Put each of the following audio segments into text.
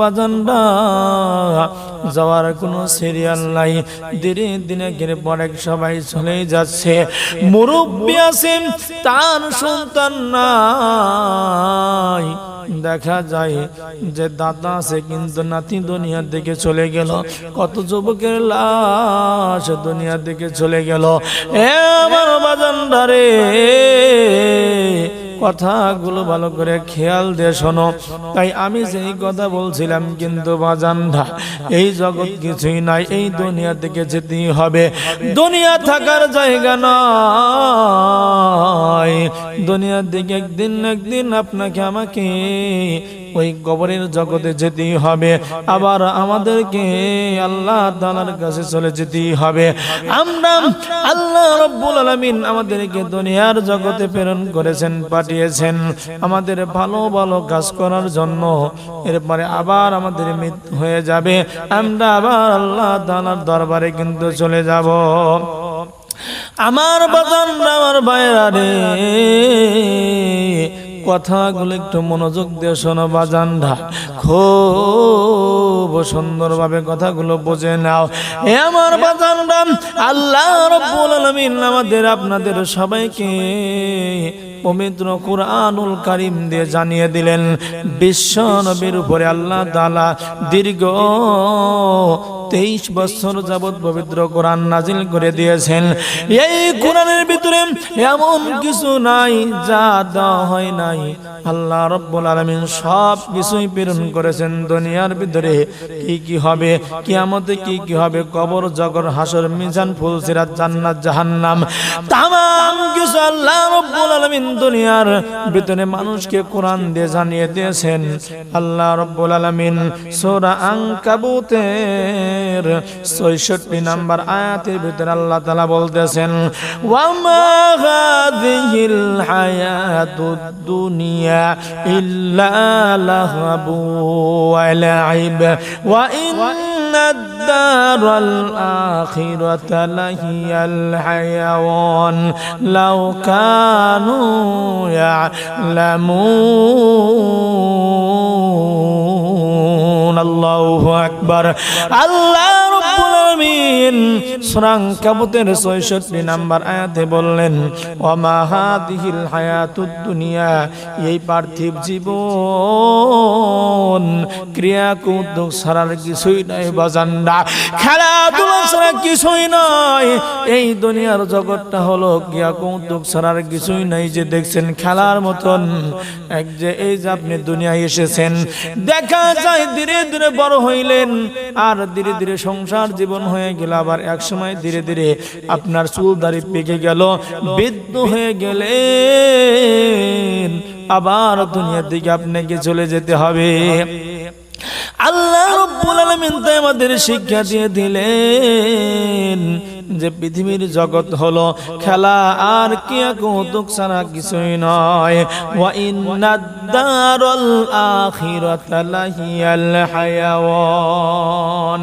বাজানরা যাওয়ার কোনো সিরিয়াল নাই। ধীরে দিনে গিয়ে পরে সবাই চলে যাচ্ছে। মুরব্বী আছে তার সন্তান নাই। দেখা যায় যে দাদা আছে, কিন্তু নাতি দুনিয়ার দিকে চলে গেল। কত যুবকের লাশ দুনিয়ার দিকে চলে গেল। এ আমার বাজানরা কথাগুলো ভালো করে খেয়াল দিয়ে শোনো। তাই আমি যেই কথা বলছিলাম, কিন্তু বাজানটা এই জগৎ কিছুই নাই, এই দুনিয়া থেকে যেতেই হবে। দুনিয়া থাকার জায়গা নয় দুনিয়ার দিকে একদিন একদিন আপনাকে আমাকে ওই কবরের জগতে যেতেই হবে। আবার আমাদেরকে আল্লাহ তাআলার কাছে চলে যেতেই হবে। আমরা আল্লাহ রব্বুল আলামিন আমাদেরকে দুনিয়ার জগতে প্রেরণ করেছেন, পাঠিয়েছেন। আমাদের ভালো ভালো কাজ করার জন্য এরপরে আবার আমাদের মৃত্যু হয়ে যাবে। আমরা আবার আল্লাহ তাআলার দরবারে কিন্তু চলে যাব। আমার বাজান আমার বাইরা রে কথাগুলো একটু মনোযোগ দিয়ে শোনো বাজানরা খুব সুন্দরভাবে কথাগুলো বুঝে নাও। এ আমার বাজানরা আল্লাহ আমাদের, আপনাদের সবাইকে পবিত্র কুরআনুল কারিম দিয়ে জানিয়ে দিলেন, বিশ্ব নবীর উপরে আল্লাহ তাআলা দীর্ঘ তেইশ বছর যাবৎ পবিত্র কোরআন নাজিল করে দিয়েছেন। এই কোরআনের ভিতরে এমন কিছু নাই যা দেওয়া হয় নাই। আল্লাহ রব্বুল আলমিন সব কিছুই প্রেরণ করেছেন দুনিয়ার ভিতরে। কি কি হবে? কিয়ামতে কি কি হবে? কবর, জগর, হাসর, মিজান, ফুল, সিরাত, জান্নাত, জাহান্নাম। তামাম কিছু আল্লাহ রব্বুল আলমিন দুনিয়ার ভিতরে মানুষকে কোরআন দিয়ে জানিয়ে দিয়েছেন। আল্লাহ রব্বুল আলমিন সোরা আঙ্কাবুতের ছয়ষট্টি নাম্বার আয়াতের ভিতরে আল্লাহ তালা বলতেছেন ওয়ামা হাদিহিল হায়াতুদ দুনিয়া ইল্লা লাহবু ওয়া লাইব ওয়া ইন্না الدار الآخرة لهي الحيوان لو كانوا يعلمون বলুন আল্লাহ আকবার। আল্লাহ রব্বুল সূরা কাবুতের 66 আয়াতে বললেন হাদিহিল হায়াতুদ দুনিয়া এই পার্থিব জীবন ক্রিয়া কুদ্দক ছাড়ার কিছুই নাই বাজান্ডা খেলাধুলা কিছুই নাই। এই দুনিয়ার জগৎটা হলো ক্রিয়া কৌতুক ছাড়ার কিছুই নাই যে দেখছেন খেলার মতন। এক যে এই যে আপনি দুনিয়ায় এসেছেন, দেখা যায় ধীরে ধীরে বড় হইলেন আর ধীরে ধীরে সংসার জীবন হয়ে গেল। আবার এক সময় ধীরে ধীরে আপনার চুল দাড়ি পেকে গেল, বৃদ্ধ হয়ে গেলে আবার দুনিয়ার দিকে আপনাকে চলে যেতে হবে। আল্লাহ রব্বুল আলামিন তো আমাদের শিক্ষা দিয়ে দিলেন যে পৃথিবীর জগৎ হলো খেলা আর কি কৌতুক ছাড়া কিছুই নয়। ওয়া হায়াওয়ান।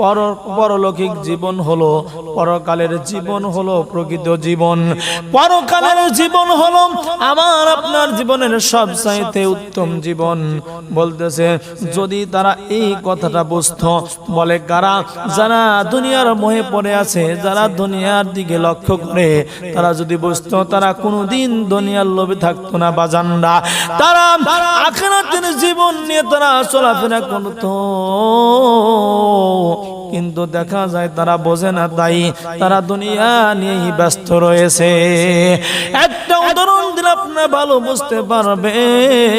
পর, পরলৌকিক জীবন হলো, পরকালের জীবন হলো প্রকৃত জীবন। পরকালের জীবন হলো আমার, আপনার জীবনের সব চাইতে উত্তম জীবন। বলতেছে, যদি তারা এই কথাটা বুঝত, বলে কারা? যারা দুনিয়ার মোহে পড়ে আছে, যারা দুনিয়ার দিকে লক্ষ্য করে, তারা যদি বুঝতো, তারা কোনোদিন দুনিয়ার লোভে থাকতো না, বাজানরা। তারা আখেরাতের জীবন নিয়ে তারা চলাফেরা করতো। কিন্তু দেখা যায় তারা বোঝে না তাই তারা দুনিয়া নিয়েই ব্যস্ত রয়েছে। একটা উদাহরণ দিলে আপনি ভালো বুঝতে পারবেন।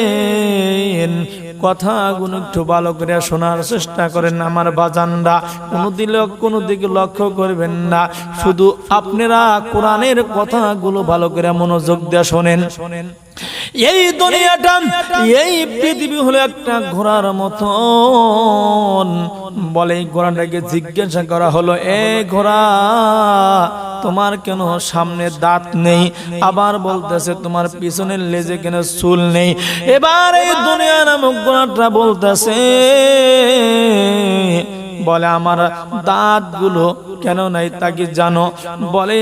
কথাগুলো একটু ভালো করে শোনার চেষ্টা করেন আমার বাজানরা। কোনো দিলে কোনো দিকে লক্ষ্য করবেন না। শুধু আপনারা কোরআনের কথাগুলো ভালো করে মনোযোগ দিয়ে শোনেন। শোনেন এই দুনিয়াটা, এই পৃথিবী হলো একটা ঘোড়ার মতন। বলে ঘোড়াটাকে জিজ্ঞাসা করা হলো, এ ঘোড়া, তোমার কেন সামনে দাঁত নেই? আবার বলতেছে, তোমার পিছনের লেজে কেন চুল নেই? এবার এই দুনিয়া নামক ঘোড়াটা বলতেছে, বলে আমার দাঁতগুলো কেন নাই তা কি জানো? বলে,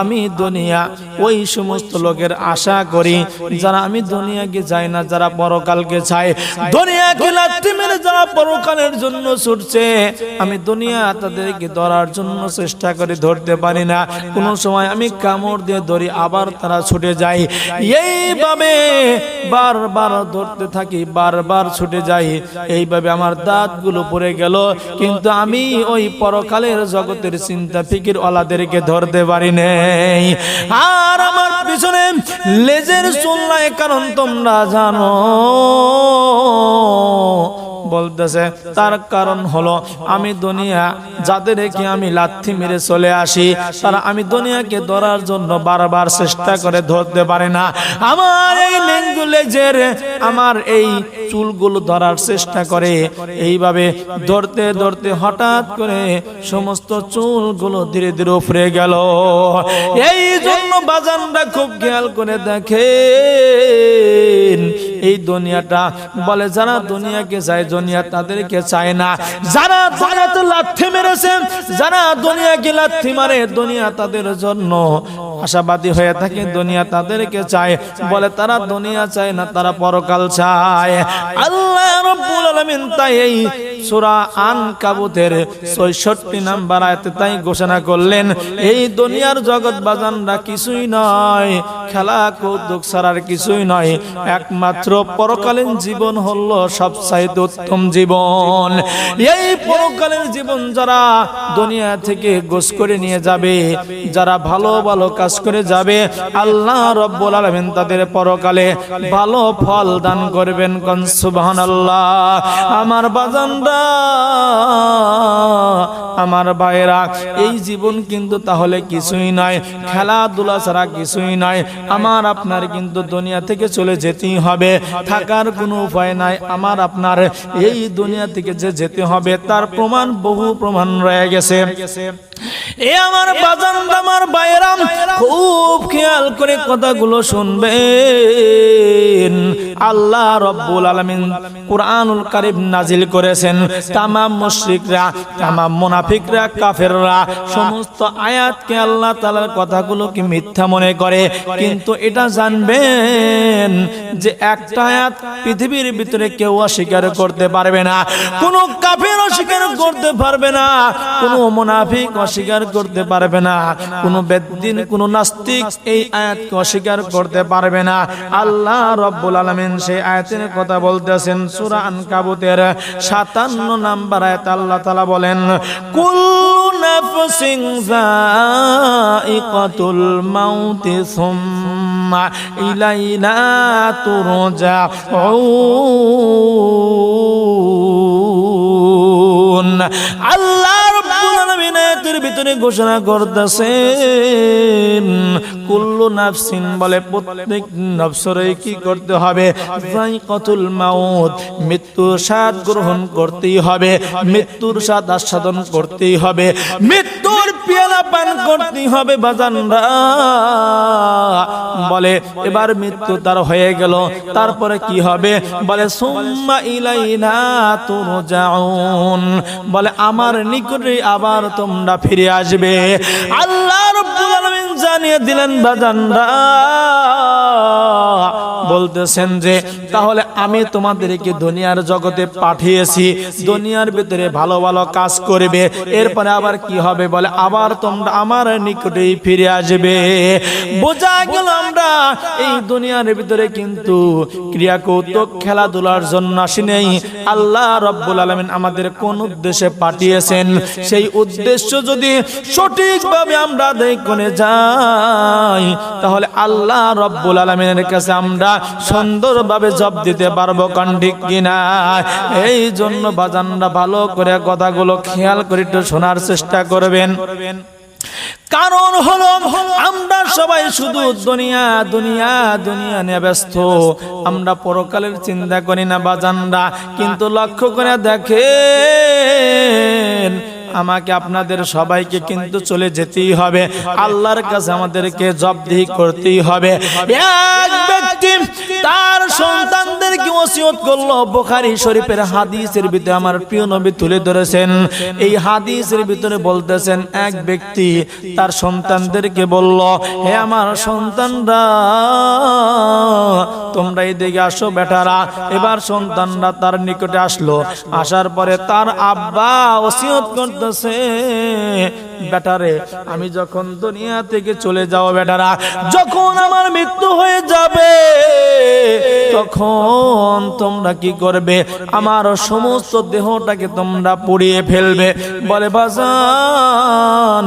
আমি দুনিয়া, ওই সমস্ত লোকের আশা করি, যারা আমি দুনিয়াকে যাই না, যারা পরকালকে চায়। দুনিয়াকে লাত্তি মেরে যারা পরকালের জন্য ছুটছে, আমি দুনিয়া তাদেরকে ধরার জন্য চেষ্টা করে ধরতে পারি না। কোনো সময় আমি কামড় দিয়ে ধরি, আবার তারা ছুটে যায়। এইভাবে বারবার ধরতে থাকি, বারবার ছুটে যাই। এইভাবে আমার দাঁতগুলো পড়ে গেল, কিন্তু আমি ওই পরকালের জগতের চিন্তা ফিকির ওলাদেরকে ধরতে পারি নেই। আর আমার পিছনে লেজের চুল নাই, কারণ তোমরা জানো। বলতেছে, তার কারণ হলো আমি দুনিয়া যাদেরকে আমি লাথি মেরে চলে আসি, তারা আমি দুনিয়াকে ধরার জন্য বারবার চেষ্টা করে ধরতে পারে না। আমার এই লেঙ্গুলেজের আমার এই চুলগুলো ধরার চেষ্টা করে, এইভাবে ধরতে ধরতে হঠাৎ করে সমস্ত চুলগুলো ধীরে ধীরে উপরে গেল। এই জন্য বাজানরা খুব খেয়াল করে দেখে এই দুনিয়াটা বলে, যারা দুনিয়াকে চায় দুনিয়া তাদেরকে চায় না। যারা দুনিয়াতে যারা দুনিয়াকে মারে, দুনিয়া তাদের জন্য আশাবাদী হয়ে থাকে, দুনিয়া তাদেরকে চায়। বলে তারা দুনিয়া চায় না, তারা পরকাল চায়। আল্লাহ রব্বুল আলামিন তাই সূরা আন কাবুতের 66 নাম্বার আয়াতে তাই ঘোষণা করলেন, এই দুনিয়ার জগৎ বাজানরা কিছুই নয়, খেলা কৌতুক ছাড়ার কিছুই নয়। একমাত্র পরকালীন জীবন হলো সবচাইতে উত্তম জীবন। এই পরকালীন জীবন যারা দুনিয়া থেকে গোস করে নিয়ে যাবে, যারা ভালো ভালো কাজ করে যাবে, আল্লাহ রব্বুল আলামিন তাদের পরকালে ভালো ফল দান করবেন কোন সুবহানাল্লাহ। আমার বাজানরা বাবা আমার ভাইরা এই জীবন কিন্তু তাহলে কিছুই নয় খেলাধুলা ছাড়া কিছুই নয় আমার আপনার কিন্তু দুনিয়া থেকে চলে যেতেই হবে, থাকার কোনো উপায় নাই, আমার আপনার এই দুনিয়া থেকে যে যেতে হবে, তার প্রমাণ বহু প্রমাণ রয়ে গেছে। এ আমার বাজান আমার বাইরাম খুব খেয়াল করে কথাগুলো শুনবেন। আল্লাহ রব্বুল আলামিন কুরআনুল কারীম নাজিল করেছেন, তামাম মুশরিকরা, তামাম মুনাফিকরা, কাফেররা, সমস্ত আয়াতকে আল্লাহ তালার কথাগুলোকে মিথ্যা মনে করে। কিন্তু এটা জানবেন যে একটা আয়াত পৃথিবীর ভিতরে কেউ অস্বীকার করতে পারবে না, কোনো কাফের অস্বীকার করতে পারবে না, কোনো মুনাফিক অস্বীকার করতে পারবে না, কোনো বেদ্দিন কোনো নাস্তিক এই আয়াতকে অস্বীকার করতে পারবে না। আল্লাহ রব্বুল আলামিন সেই আয়াতের কথা বলতেছেন, সূরা আনকাবুতের 57 নাম্বার আয়াত আল্লাহ তালা বলেন কুল্লু নাফসিন যায়িকাতুল মাউতি সুম্মা ইলাইনা তুরজাউন। আল্লাহ রব্বুল আলামিন আয়াতের ভিতরে ঘোষণা করতেছেন কুল্লু নাফসিন বলে, প্রত্যেক নফসরে কি করতে হবে? যায়িকাতুল মাউত, মৃত্যুর স্বাদ গ্রহণ করতেই হবে, মৃত্যুর স্বাদ আস্বাদন করতেই হবে, মৃত্যুর পেয়ালা পান করতেই হবে বাজানরা। বলে, এবার মৃত্যু তার হয়ে গেল, তারপরে কি হবে? বলে, সুম্মা ইলাইনা তুরজাউন। বলে, আমার নিকটে আবার তোমরা ফিরে আসবে। আল্লাহ জানিয়ে দিলেন বাজানরা বলতেছেন যে, তাহলে আমি তোমাদেরকে দুনিয়ার জগতে পাঠিয়েছি, দুনিয়ার ভিতরে ভালো ভালো কাজ করবে, এরপরে আবার কি হবে বলে আবার তোমরা আমার নিকটেই ফিরে আসবে। বোঝা গেল আমরা এই দুনিয়ার ভিতরে কিন্তু ক্রিয়া কৌতুক খেলাধুলার জন্য আসি নেই। আল্লাহ রব্বুল আলমিন আমাদের কোন উদ্দেশ্যে পাঠিয়েছেন? সেই উদ্দেশ্য যদি সঠিকভাবে আমরা করে যাই, তাহলে আল্লাহ রব্বুল আলমিনের কাছে আমরা সুন্দরভাবে জব দিতে পারব কান কিনা? এই জন্য বাজানরা ভালো করে কথাগুলো খেয়াল করে একটু শোনার চেষ্টা করবেন। কারণ হলো আমরা সবাই শুধু দুনিয়া দুনিয়া দুনিয়া নিয়ে ব্যস্ত। আমরা পরকালের চিন্তা করি না বাজানরা, কিন্তু লক্ষ্য করে দেখেন আমাকে আপনাদের সবাইকে কিন্তু চলে যেতেই হবে। আল্লাহর কাছে আমাদেরকে জবদিহি করতেই হবে। এক ব্যক্তি তার সন্তানদেরকে ওসিয়ত করল। বুখারী শরীফের হাদিসের ভিতরে আমার প্রিয় নবী তুলে ধরেছেন। এই হাদিসের ভিতরে বলতেছেন, এক ব্যক্তি তার সন্তানদেরকে বলল, হে আমার সন্তানরা, তোমরা এদিকে আসো বেটারা। এবার সন্তানরা তার নিকটে আসলো। আসার পরে তার আব্বা ওসিয়ত করতেছে বেটারে, আমি যখন দুনিয়া থেকে চলে যাও বেটারা, যখন আমার মৃত্যু হয়ে যাবে, তখন তোমরা কি করবে? আমার সমস্ত দেহটাকে তোমরা পুড়িয়ে ফেলবে। বলে, বাজান,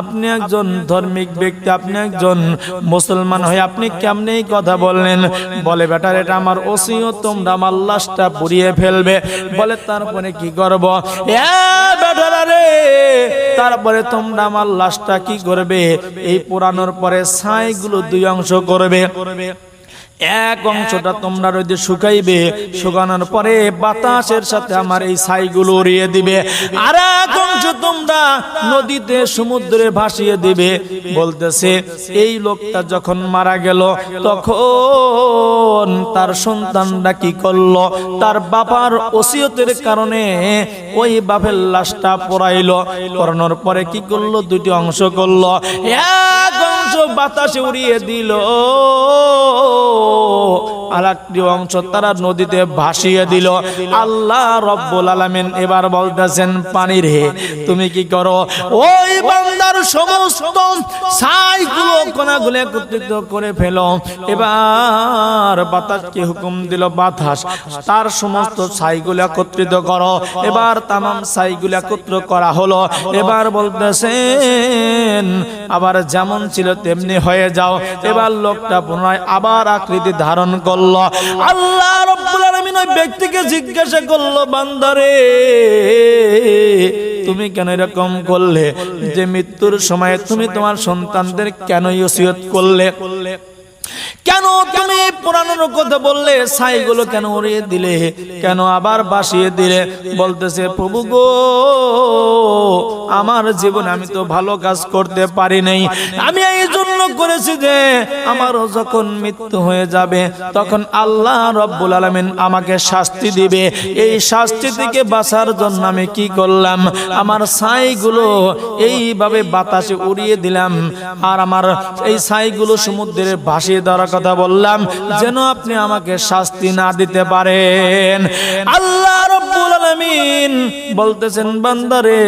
আপনি একজন ধার্মিক ব্যক্তি, আপনি একজন মুসলমান হয়ে আপনি কেমনে এই কথা বললেন? বলে, বেটার, এটা আমার ওসিও তোমরা আমার লাশটা পুড়িয়ে ফেলবে। বলে, তারপরে কি করব? এ বেটারা রে তারপরে তোমরা আমার লাশটা কি করবে? এই পোড়ানোর পরে ছাই ছাইগুলো দুই অংশ করবে। এক অংশটা তোমরা রোদে শুকাইবে, শুকানোর পরে বাতাসের সাথে আমার এই ছাইগুলো উড়িয়ে দিবে। আর এক অংশ তোমরা নদীতে সমুদ্রে ভাসিয়ে দিবে। বলতেছে, এই লোকটা যখন মারা গেল, তখন তার সন্তানরা কি করল? তার বাবার ওসিয়তের কারণে ওই বাপের লাশটা পড়াইলো। পড়ানোর পরে কি করল? দুটি অংশ করল। এক অংশ বাতাসে উড়িয়ে দিল। আর অংশ তারা নদীতে ভাসিয়ে দিল। আল্লাহ রব্বুল আলামিন এবার বলতেছেন পানি রে তুমি কি করো? ওই বান্দার সমস্ত করে ফেলো। এবার বাতাসকে হুকুম দিল বাতাস। তার সমস্ত ছাইগুলো একত্রিত করো। এবার তামাম ছাইগুলো একত্র করা হলো। এবার বলতেছেন, আবার যেমন ছিল তেমনি হয়ে যাও। এবার লোকটা পুনরায় আবার আকৃতি ধারণ করল। আল্লাহ। রব্বুল আলামিন ওই ব্যক্তিকে জিজ্ঞাসা করল, বান্দারে, তুমি কেন এরকম করলে? যে মৃত্যুর সময় তুমি তোমার সন্তানদের কেন ইসিয়ত করলে? কেন তুমি পুরানোর কথা বললে? ছাইগুলো কেন উড়িয়ে দিলে? কেন আবার বাসিয়ে দিলে? বলতেছে, প্রভু গো, আমার জীবনে আমি তো ভালো কাজ করতে পারি নাই। আমি এই জন্য করেছি যে, আমারও যখন মৃত্যু হয়ে যাবে, তখন আল্লাহ রব্বুল আলমিন আমাকে শাস্তি দিবে। এই শাস্তি থেকে বাঁচার জন্য আমি কি করলাম? আমার ছাইগুলো এইভাবে বাতাসে উড়িয়ে দিলাম। আর আমার এই ছাইগুলো সমুদ্রে ভাসিয়ে দেওয়ার কথা বললাম, যেন আপনি আমাকে শাস্তি না দিতে পারেন। আল্লাহ রব্বুল আলামিন বলতেছেন, বান্দারে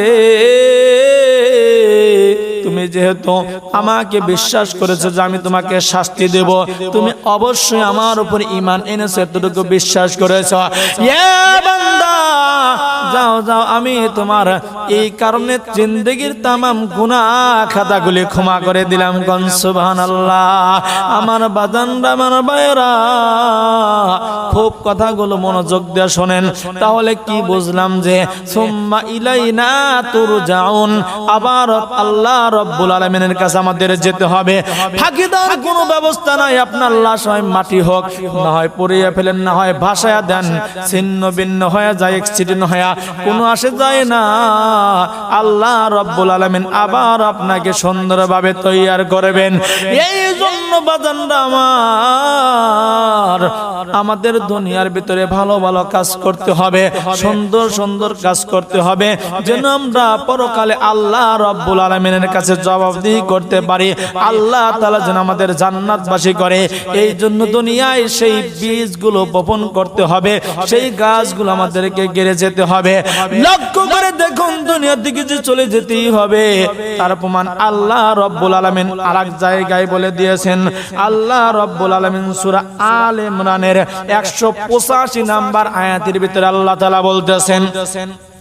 যেহেতু আমাকে বিশ্বাস করেছ যে আমি তোমাকে শাস্তি দেব, তুমি অবশ্যই আমার উপর ইমান এনেছো, এতটুকু বিশ্বাস করেছ। ইয়ে যাও যাও, আমি তোমার এই কারণে জিন্দগির তামাম গুনাহ খাতাগুলি ক্ষমা করে দিলাম গন সুবহানাল্লাহ। আমার বাজানরা আমার ভাইরা খুব কথাগুলো মনোযোগ দিয়ে শোনেন। তাহলে কি বুঝলাম যে, সুম্মা ইলাইনা তুরজাউন, আবার আল্লাহ রব্বুল আলামিনের কাছে আমাদের যেতে হবে। ফাঁকি দেওয়ার কোনো ব্যবস্থা নাই, আপনার লাশ হয় মাটি হোক, না হয় পড়িয়ে ফেলেন, না হয় ভাসায়া দেন, ছিন্ন ভিন্ন হয়ে যায় এক্সিডেন্ট হয়ে, কোনো আসে যায় না। আল্লাহ রব্বুল আলামিন আবার আপনাকে সুন্দরভাবে তৈয়ার করবেন। এই জন্য বাজানরা আমার আমাদের দুনিয়ার ভিতরে ভালো ভালো কাজ করতে হবে, সুন্দর সুন্দর কাজ করতে হবে। যেন আমরা পরকালে আল্লাহ রব্বুল আলমিনের কাছে জবাবদিহি করতে পারি। আল্লাহ তালা যেন আমাদের জান্নাতবাসী করে। এই জন্য দুনিয়ায় সেই বীজগুলো বপন করতে হবে, সেই গাছগুলো আমাদেরকে গেড়ে যেতে হবে। লক্ষ্য করে দেখুন, দুনিয়ার দিকে যে চলে যেতেই হবে। তার প্রমাণ আল্লাহ রব্বুল আলমিন আর এক জায়গায় বলে দিয়েছেন। আল্লাহ রব্বুল আলমিন সুরা আল ইমরানের একশো পঁচাশি নাম্বার আয়াতির ভিতরে আল্লাহ তালা বলতেছেন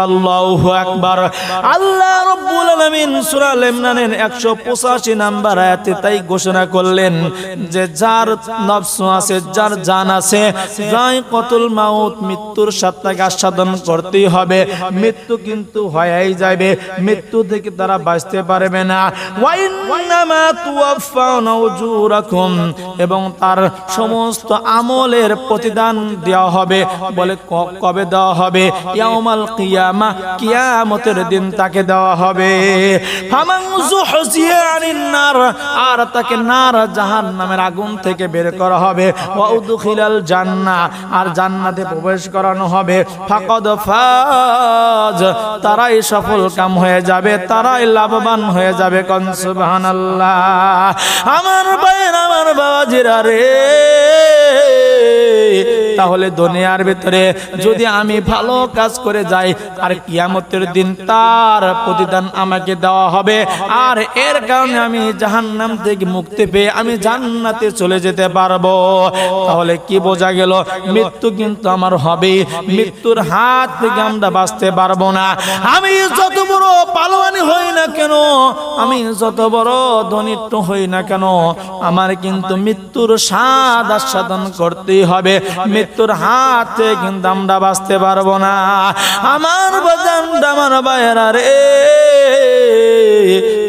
আল্লাহ আকবার। আল্লাহ আলামিন সূরা ইমরানের 185 নাম্বার আয়াতে তাই ঘোষণা করলেন যে যার নফস আছে, যার জান আছে যাই মাউত, মৃত্যুর আস্বাদন করতেই হবে। মৃত্যু কিন্তু হয়েই যাবে। মৃত্যু থেকে তারা বাঁচতে পারবে না। ওয়াইন্নামা তুওয়াফাউনা উজুরাকুম। এবং তার সমস্ত আমলের প্রতিদান দেওয়া হবে। বলে কবে দেওয়া হবে? ইয়াউমাল কিয়ামা কিয়ামতের দিন তাকে দেওয়া হবে। আর তাকে নার জাহান্নামের আগুন থেকে বের করা হবে। ওয়া উদখিলাল জান্নাহ আর জান্নাতে প্রবেশ করানো হবে। ফাকাদ ফাজ, তারাই সফল কাম হয়ে যাবে, তারাই লাভবান হয়ে যাবে, কন সুবহানাল্লাহ। আমার ভাইয়ের, আমার বাবাজিরা রে তাহলে দুনিয়ার ভিতরে যদি আমি ভালো কাজ করে যাই, আর কিয়ামতের দিন তার প্রতিদান আমাকে দেওয়া হবে। আর এর কারণে আমি জাহান্নাম থেকে মুক্তি পেয়ে আমি জান্নাতে চলে যেতে পারব। তাহলে কি বোঝা গেল? মৃত্যু কিন্তু আমার হবে মৃত্যুর হাত থেকে আমরা বাঁচতে পারব না। আমি যত বড় পালোয়ানি হই না কেন, আমি যত বড় ধনিত্ব হই না কেন, আমার কিন্তু মৃত্যুর স্বাদ আস্বাদন করতেই হবে। মৃত্যুর হাতে কিন্তু আমরা বাঁচতে পারব না। আমার বাজান আমার বাইরা রে।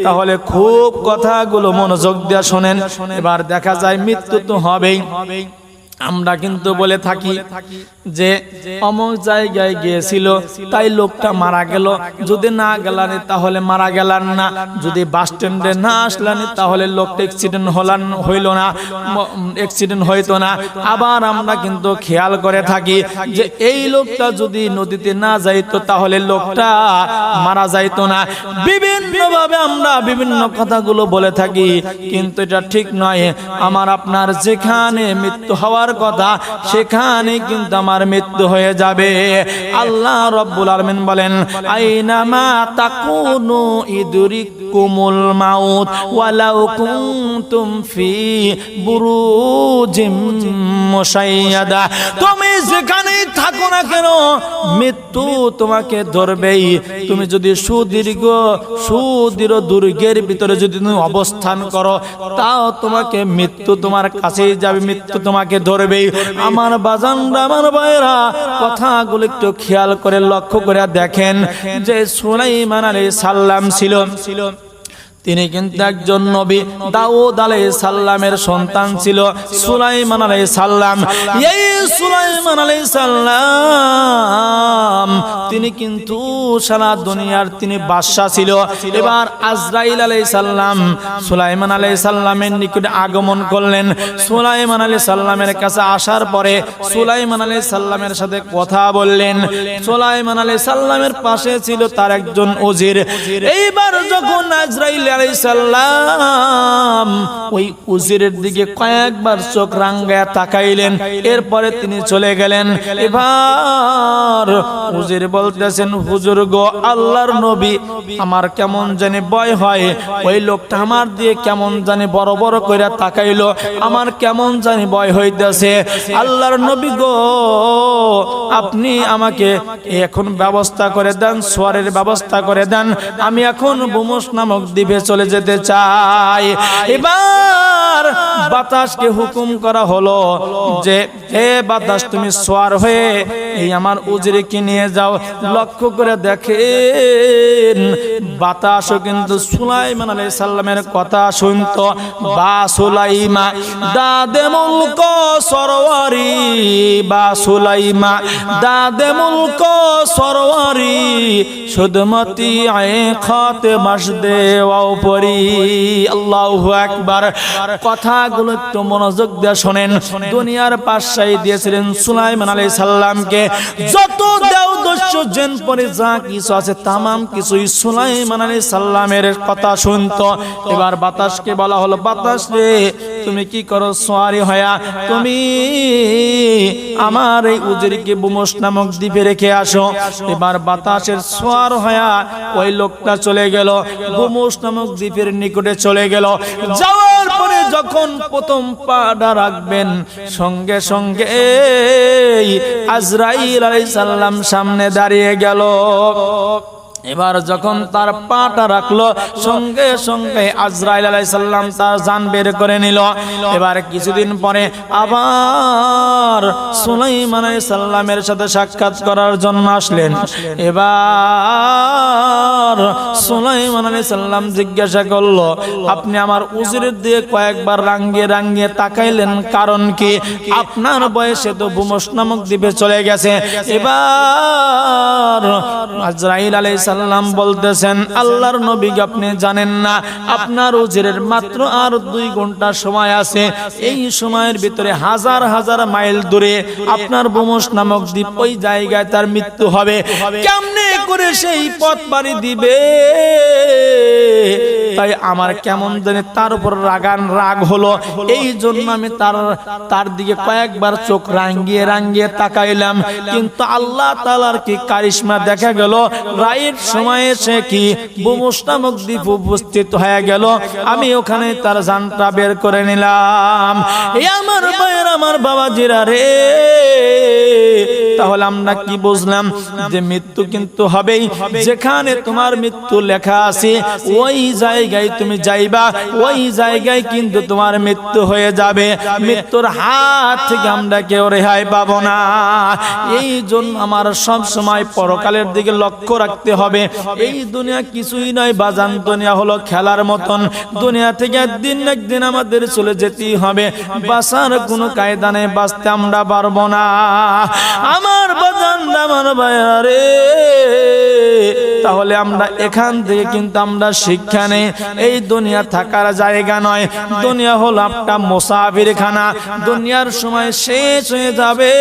তাহলে খুব কথাগুলো মনোযোগ দিয়ে শোনেন। এবার দেখা যায় মৃত্যু তো হবেই। আমরা কিন্তু বলে থাকি যে অমুক জায়গায় গিয়েছিল, তাই লোকটা মারা গেল। যদি না গেলানি, তাহলে মারা গেলান না। যদি বাস স্ট্যান্ডে না আসলানি, তাহলে লোকটা অ্যাক্সিডেন্ট হলান, হইল না অ্যাক্সিডেন্ট হইতো না। আবার আমরা কিন্তু খেয়াল করে থাকি যে এই লোকটা যদি নদীতে না যাইতো, তাহলে লোকটা মারা যাইতো না। বিভিন্নভাবে আমরা বিভিন্ন কথাগুলো বলে থাকি, কিন্তু এটা ঠিক নয়। আমার আপনার যেখানে মৃত্যু হওয়ার কথা, সেখানে কিন্তু আমার মৃত্যু হয়ে যাবে। আল্লাহ রব্বুল আলমিন বলেন, আইনামা তাকুনু ইদুরিকুমুল মাউত ওয়ালাউ কুনতুম ফি বুরুজিম মুশাইয়াদা। তুমি যেখানেই থাকো না কেন, মৃত্যু তোমাকে ধরবেই। তুমি যদি সুদীর্ঘ সুদীর্ঘ দুর্গের ভিতরে যদি তুমি অবস্থান করো, তাও তোমাকে মৃত্যু তোমার কাছেই যাবে, মৃত্যু তোমাকে ধরবেই আমার বাজান আমার ভাইরা কথাগুলো একটু খেয়াল করে লক্ষ্য করে দেখেন যে সুলাইমান আলী সাল্লাম ছিল ছিল। তিনি কিন্তু একজন নবী। দাউদ আলাইহিস সাল্লামের সন্তান ছিল সুলাইমান আলাইহিস সাল্লাম এই সুলাইমান আলাইহিস সালাম, তিনি কিন্তু সারা দুনিয়ার তিনি বাদশাহ ছিল। এবার আজরাইল আলাইহিস সালাম সুলাইমান আলাইহিস সালামের নিকটে আগমন করলেন। সুলাইমান আলাইহিস সাল্লামের কাছে আসার পরে সুলাইমান আলাইহিস সাল্লামের সাথে কথা বললেন। সুলাইমান আলাইহিস সাল্লামের পাশে ছিল তার একজন ওজির এইবার যখন আজরাইল তাকাইলেন। এরপরে তিনি চলে গেলেন। এবার উজির বলতেছেন, হুজুর গো নবী আমার কেমন জানি ভয় হয়। ওই লোকটা আমার দিয়ে কেমন জানি বড় বড় করে তাকাইলো। আমার কেমন জানি ভয় হইতেছে। আল্লাহর নবী গো, আপনি আমাকে এখন ব্যবস্থা করে দেন, সোয়ারের ব্যবস্থা করে দেন। আমি এখন বুমস নামক দ্বীপে চলে যেতে চাই এবার বাতাসকে হুকুম করা হলো যে, হে বাতাস, তুমি সোয়ার হয়ে এই আমার উজরিকে নিয়ে যাও? লক্ষ্য করে দেখেন, বাতাসও কিন্তু সুলাইমান আলাইহিস সালামের কথা শুনতো, বা সুলাইমা, দাদে মুলক সরওয়ারি, বা সুলাইমা, দাদে মুলক সরওয়ারি, সুদমতি আয়ে খাতে মাসদে ওয়াও পরি। আল্লাহু আকবার। কথাগুলো একটু মনোযোগ দিয়ে শোনেন। দুনিয়ার পাশাই দিয়েছিলেন সুলাইমান আলাইহিস সালামকে। যত দেও দস্যু জেন পরে, যা কিছু আছে সুলাইমান কথা শুনতো। এবার বাতাসকে বলা হলো, বাতাস রে, তুমি কি করো সোয়ারি হয়া? তুমি আমার এই উজরিকে বুমস নামক দ্বীপে রেখে আসো। এবার বাতাসের সোয়ার হয়া ওই লোকটা চলে গেল বুমস নামক দ্বীপের নিকটে চলে গেল। যাওয়ার যখন প্রথম পাডা রাখবেন সঙ্গে সঙ্গে আজরাইল আলাইসাল্লাম সামনে দাঁড়িয়ে গেল। এবার যখন তার পাটা রাখল, সঙ্গে সঙ্গে আজরাইল আলাইসাল্লাম তার জান বের করে নিল। এবার কিছুদিন পরে আবার সুলাইমান সাল্লামের সাথে সাক্ষাৎ করার জন্য আসলেন। এবার সুলাইমান সাল্লাম জিজ্ঞাসা করল, আপনি আমার উজিরের দিয়ে কয়েকবার রাঙ্গিয়ে রাঙ্গিয়ে তাকাইলেন, কারণ কি? আপনার বয়সে তো বুমস নামক দ্বীপে চলে গেছে। এবার আজরাইল আলাইহিস সাল্লাম বলতেছেন, আল্লাহর নবী আপনি জানেন না? আপনার উজিরের মাত্র আর দুই ঘণ্টা সময় আছে। এই সময়ের ভিতরে হাজার হাজার মাইল দূরে আপনার বোমস নামক দ্বীপ ওই জায়গায় তার মৃত্যু হবে। কেমনে করে সেই পথ পাড়ি দিবে? তাই আমার কেমন জানি তার উপর রাগান রাগ হলো। এই জন্য আমি তার তার দিকে কয়েকবার চোখ রাঙ্গিয়ে রাঙ্গিয়ে তাকাইলাম। কিন্তু আল্লাহ তালার কি কারিশমা দেখা গেল? রাইট সময়ে সে কি বুমুস নামক দ্বীপ উপস্থিত হয়ে গেল। আমি ওখানে তার জানটা বের করে নিলাম। আমার ভাইয়ের আমার বাবা জিরা রে। তাহলে আমরা কি বুঝলাম যে মৃত্যু কিন্তু হবেই। যেখানে তোমার মৃত্যু লেখা আছে, ওই জায়গায় তুমি যাইবা, ওই জায়গায় কিন্তু তোমার মৃত্যু হয়ে যাবে। মৃত্যুর হাত থেকে আমরা কেউ রেহাই পাবো না। এই জন্য আমার সব সময় পরকালের দিকে লক্ষ্য রাখতে হবে। এই দুনিয়া কিছুই নয়, বাজান দুনিয়া হলো খেলার মতন। দুনিয়া থেকে একদিন একদিন আমাদের চলে যেতেই হবে। বাসার কোনো কায়দা নেই, বাঁচতে আমরা পারব না। আমার বাজান আমার বায়ারে। তাহলে আমরা এখান থেকে কিন্তু আমরা শিক্ষা নেই। এই দুনিয়া থাকার জায়গা নয়। দুনিয়া হল একটা মোসাফির খানা। দুনিয়ার সময় শেষ হয়ে যাবে।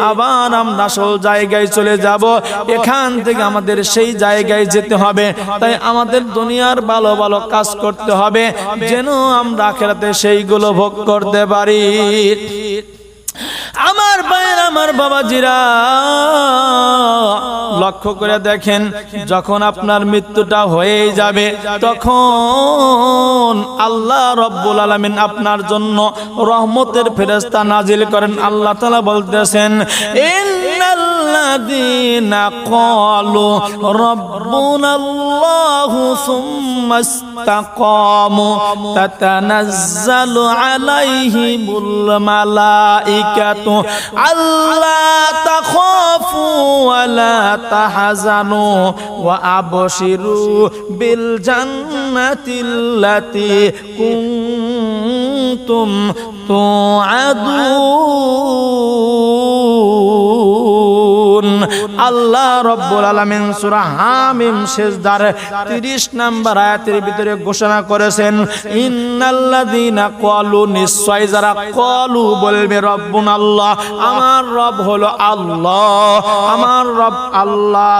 আবার আমরা আসল জায়গায় চলে যাব। এখান থেকে আমাদের সেই জায়গায় যেতে হবে। তাই আমাদের দুনিয়ার ভালো ভালো কাজ করতে হবে। যেন আমরা আখেরাতে সেইগুলো ভোগ করতে পারি। আমার ভাইয়ের আমার বাবাজিরা, লক্ষ্য করে দেখেন, যখন আপনার মৃত্যুটা হয়ে যাবে, তখন আল্লাহ রব্বুল আলমিন আপনার জন্য রহমতের ফেরেস্তা নাজিল করেন। আল্লাহ তালা বলতেছেন মালাইকাতু আল্লা তাখাফু ওয়া লা তাহজানু ওয়া আবশিরু বিল জান্নাতিল্লাতী কুনতুম আল্লাহ রব্বুল আলামিন সূরা হামিম শেষদার 30 নাম্বার আয়াতের ভিতরে ঘোষণা করেছেন, ইন্নাল্লাযীনা ক্বালু নিশ্চয় যারা ক্বালু বলবে রব্বুন আল্লাহ আমার রব হলো আল্লাহ, আমার রব আল্লাহ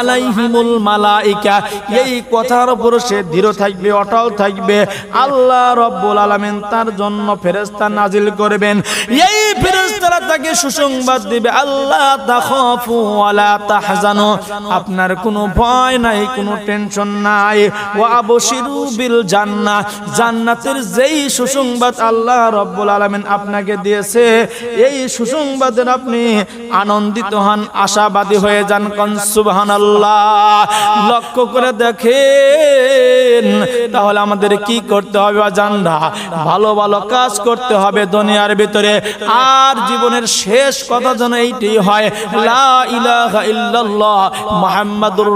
আলাইহিমুল মালাইকা এই কথার উপর সে দৃঢ় থাকবে, অটল থাকবে, আল্লাহ রব্বুল আলামিন তার জন্য ফেরেশতা নাজিল করবেন। এই ফেরেশতারা তাকে সুসংবাদ দিবে, আল্লাহ, তাখাফু ওয়ালা তাহজানু। আপনার কোনো ভয় নাই, কোনো টেনশন নাই। ওয়া আবশিরু বিল জান্নাহ। জান্নাতের যেই সুসংবাদ আল্লাহ রব্বুল আলামিন আপনাকে দিয়েছে, এই সুসংবাদের আপনি আনন্দিত হন, আশাবাদী হয়ে যান কন সুবহানাল্লাহ। লক্ষ্য করে দেখেন, তাহলে আমাদের কি করতে হবে জানরা ভালো ভালো কাজ করতে হবে দুনিয়ার ভিতরে। আর জীবনের শেষ কথা যেন এইটাই হয়।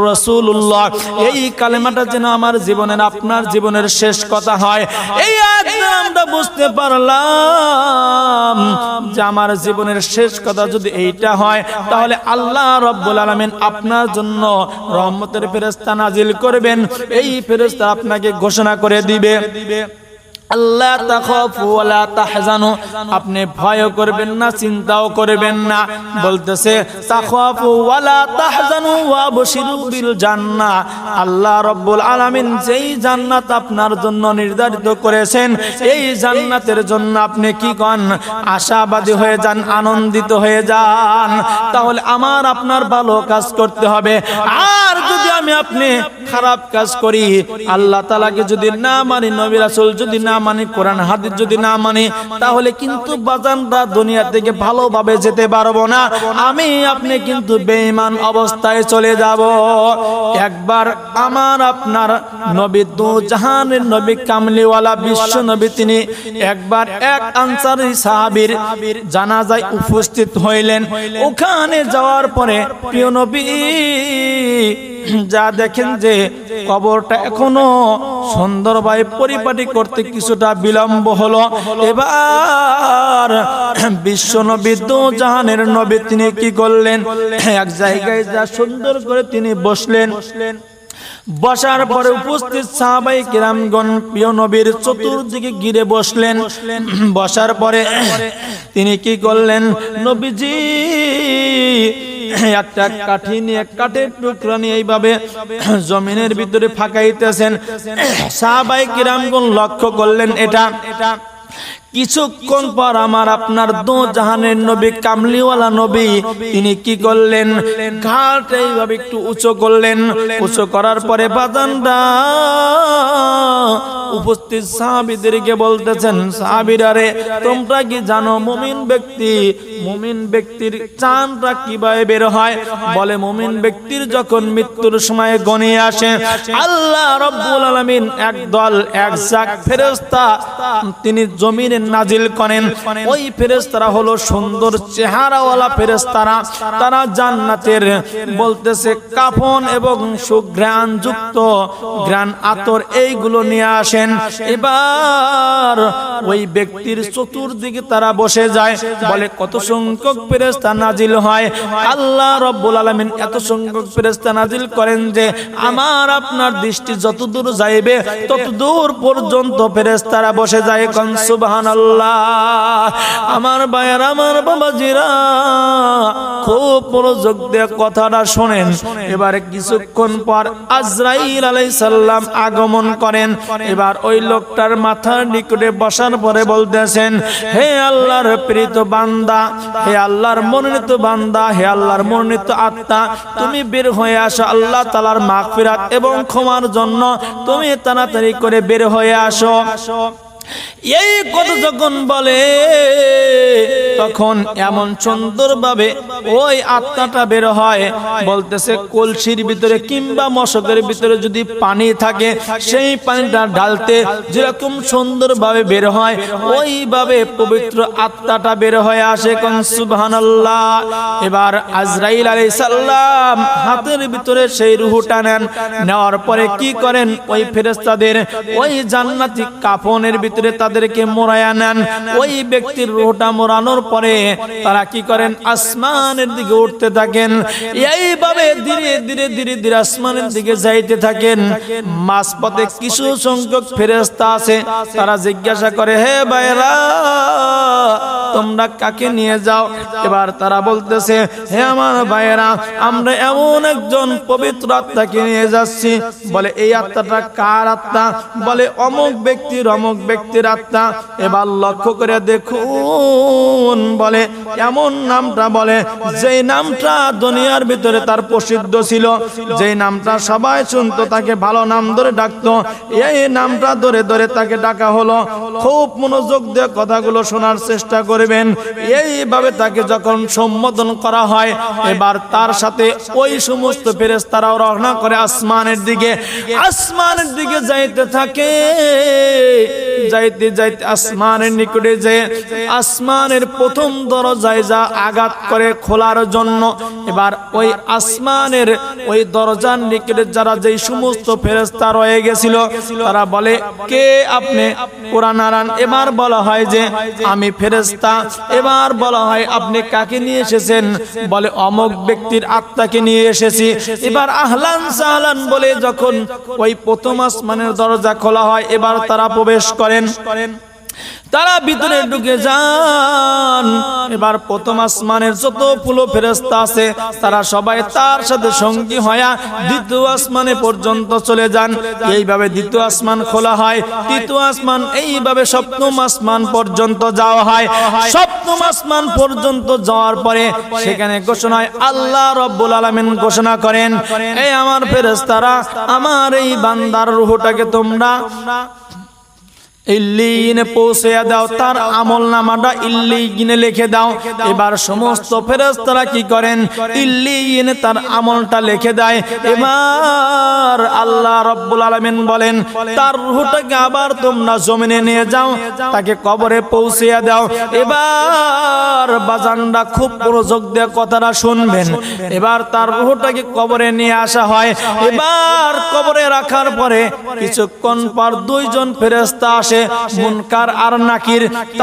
রাসূলুল্লাহ। এই কালেমাটা যেন আমার জীবনের, আপনার জীবনের শেষ কথা হয়। এই আমরা বুঝতে পারলাম যে আমার জীবনের শেষ কথা যদি এইটা হয়, তাহলে আল্লাহ রব্বুল আলামিন আপনার জন্য রহমতের ফেরেশতা নাজিল করবেন। এই ফেরেশতা আপনাকে ঘোষণা করে দিবে দিবে। আল্লাহ তাখাফু ওয়ালা তাহজানু। আপনি ভয় করবেন না, চিন্তাও করবেন না। বলতেছে, তাখাফু ওয়ালা তাহজানু ওয়া বশিরু বিল জান্নাহ। আল্লাহ রাব্বুল আলামিন যেই জান্নাত আপনার জন্য নির্ধারিত করেছেন, এই জান্নাতের জন্য আপনি কি কন? আশাবাদী হয়ে যান, আনন্দিত হয়ে যান। তাহলে আমার আপনার ভালো কাজ করতে হবে। আর আপনি খারাপ কাজ করি, আল্লাহ তালাকে যদি না মানি, নবী রাসূল যদি না মানি, কোরআন, হাদিস যদি না মানি, তাহলে কিন্তু বাজানরা দুনিয়া থেকে ভালোভাবে যেতে পারব না। আমি, আপনি কিন্তু বেঈমান অবস্থায় চলে যাব। একবার আমার আপনার নবী দু জাহানের নবী কামলিওয়ালা, বিশ্ব নবী তিনি একবার এক আনসারি সাহাবীর জানাজায় উপস্থিত হইলেন। ওখানে যাওয়ার পরে প্রিয় নবী যা দেখেন যে কবরটা এখনও সুন্দরভাবে পরিপাটি করতে কিছুটা বিলম্ব হলো। এবার বিশ্ব নবী দু জাহানের নবী তিনি কি করলেন? এক জায়গায় যা সুন্দর করে তিনি বসলেন। বসার পরে উপস্থিত সাহাবাই কিরামগণ প্রিয় নবীর চতুর্দিকে ঘিরে বসলেন। বসার পরে তিনি কি করলেন? নবীজি একটা কাঠি নিয়ে কাঠের টুকরা নিয়ে এইভাবে জমিনের ভিতরে ফাঁকাইতেছেন। সাহাবাই কিরামগুন লক্ষ্য করলেন এটা এটা কিছুক্ষণ পর আমার আপনার দো জাহানের নবী, কামলিওয়ালা নবী, তিনি কি করলেন? ঘাট এইভাবে একটু উঁচু করলেন। উঁচু করার পরে বাদানরা উপস্থিত সাহাবিদেরকে বলতেছেন সাহাবিরারে তোমরা কি জানো মুমিন ব্যক্তি, মুমিন ব্যক্তির চানটা কীভাবে বের হয়? বলে, মুমিন ব্যক্তির যখন মৃত্যুর সময় গনিয়ে আসে, আল্লাহ রব্বুল আলামিন এক দল, এক জাক ফেরেশতা, তিনি জমিনে নাজিল করেন। ওই ফেরেশতারা হলো সুন্দর চেহারাওয়ালা ফেরেশতারা। তারা জান্নাতের বলতেছে কাফন এবং সুঘ্রাণ যুক্ত গ্রান আতর এইগুলো নিয়ে আসেন। এবার ওই ব্যক্তির চতুর্দিকে তারা বসে যায়, বলে কত সংখ্যক ফেরেশতা নাজিল হয়। আল্লাহ রব্বুল আলামিন এত সংখ্যক ফেরেশতা নাজিল করেন যে, আমার আপনার দৃষ্টি যতদূর যাইবে, ততদূর পর্যন্ত ফেরেস্তারা বসে যায়। কোন সুবহানাল্লাহ। আমার ভাইয়ার, আমার বাবাজিরা, খুব মনোযোগ দিয়ে কথাটা শোনেন। এবারে কিছুক্ষণ পর আজরাইল আলাইহিস সালাম আগমন করেন। এবার ওই লোকটার মাথার নিকটে বসার পরে বলতেছেন, হে আল্লাহর প্রীত বান্দা, হে আল্লাহর মনোনীত বান্দা, হে আল্লাহর মনোনীত আত্মা, তুমি বের হয়ে আসো আল্লাহ তালার মাগফিরাত এবং ক্ষমার জন্য। তুমি তাড়াতাড়ি করে বের হয়ে আসো। এই কথা যখন বলে, তখন এমন সুন্দরভাবে ওই আত্মাটা বের হয়। বলতেছে, কলসির ভিতরে কিংবা মশকের ভিতরে যদি পানি থাকে, সেই পানিটা ঢালতে যেরকম সুন্দরভাবে বের হয়, ওইভাবে পবিত্র আত্মাটা বের হয়ে আসে কোন সুবহানাল্লাহ। এবার আজরাইল আলাইহিস সালাম হাতের ভিতরে সেই রুহুটা নেন। নেওয়ার পরে কি করেন? ওই ফেরেশতাদের ওই জান্নাতি কাফনের ভিতরে তাদেরকে মোড়ায়া নেন। ওই ব্যক্তির রোহটা মোড়ানোর পরে তারা কি করেন? আসমানের দিকে উঠতে থাকেন। এইভাবে ধীরে ধীরে ধীরে ধীরে আসমানের দিকে যাইতে থাকেন। মাঝপথে কিছু সংখ্যক ফেরেস্তা আছে। তারা জিজ্ঞাসা করে, হে ভাইরা তোমরা কাকে নিয়ে যাও? এবার তারা বলতেছে, হে আমার ভাইয়েরা, আমরা এমন একজন পবিত্র আত্মাকে নিয়ে যাচ্ছি। বলে, এই আত্মাটা কার আত্মা? বলে, অমুক ব্যক্তির অমুক ব্যক্তির আত্মা এবার লক্ষ্য করে দেখুন, বলে, এমন নামটা বলে, যেই নামটা দুনিয়ার ভিতরে তার প্রসিদ্ধ ছিল, যেই নামটা সবাই শুনতো, তাকে ভালো নাম ধরে ডাকতো, এই নামটা ধরে ধরে তাকে ডাকা হলো। খুব মনোযোগ দিয়ে কথাগুলো শোনার চেষ্টা করবেন। এইভাবে তাকে যখন সম্বোধন করা হয়, এবার তার সাথে ওই সমস্ত ফেরেশতারাও রওনা করে আসমানের দিকে। আসমানের দিকে যাইতে থাকে। যাইতে যাইতে আসমানের নিকটে যে আসমানের প্রথম দরজায় যা আঘাত করে খোলার জন্য, এবার ওই আসমানের ওই দরজার নিকটে যারা যেই সমস্ত ফেরেস্তা রয়ে গেছিল, তারা বলে, কে আপনি? আনান এবার বলা হয় যে আমি ফেরেস্তা এবার বলা হয়, আপনি কাকে নিয়ে এসেছেন? বলে, অমক ব্যক্তির আত্মাকে নিয়ে এসেছি। এবার আহলান সাহলান বলে, যখন ওই প্রথম আসমানের দরজা খোলা হয়, এবার তারা প্রবেশ করেন। তারা ভিতরে ঢুকে যান। এবার প্রথম আসমানের যত ফুলো ফেরেস্তা আছে, তারা সবাই তার সাথে সঙ্গী হয়া দ্বিতীয় আসমানে পর্যন্ত চলে যান। এইভাবে দ্বিতীয় আসমান খোলা হয়, তৃতীয় আসমান এইভাবে সপ্তম আসমান পর্যন্ত যাওয়া হয়। সপ্তম আসমান পর্যন্ত যাওয়ার পরে সেখানে ঘোষণা হয়, আল্লাহ রব্বুল আলামিন ঘোষণা করেন এই আমার ফেরেস্তারা আমার এই বান্দার রুহটাকে তোমরা ইল্লিগিনে পৌঁছে দাও, তার আমল নামাটা ইল্লিগিনে লিখে দাও। এবার সমস্ত ফেরেশতারা কি করেন? ইল্লিগিনে তার আমলটা লিখে দেয়। এবার আল্লাহ রব্বুল আলামিন বলেন, তার রূহটাকে আবার তোমরা জমিনে নিয়ে যাও, তাকে কবরে পৌঁছে দাও। এবার বাজানরা খুব মনোযোগ দিয়ে কথাটা শুনবেন। এবার তার রূহটাকে কবরে নিয়ে আসা হয়। এবার কবরে রাখার পরে কিছুক্ষণ পর দুইজন ফেরেশতা আসে। মুনকার আর নাকির তারা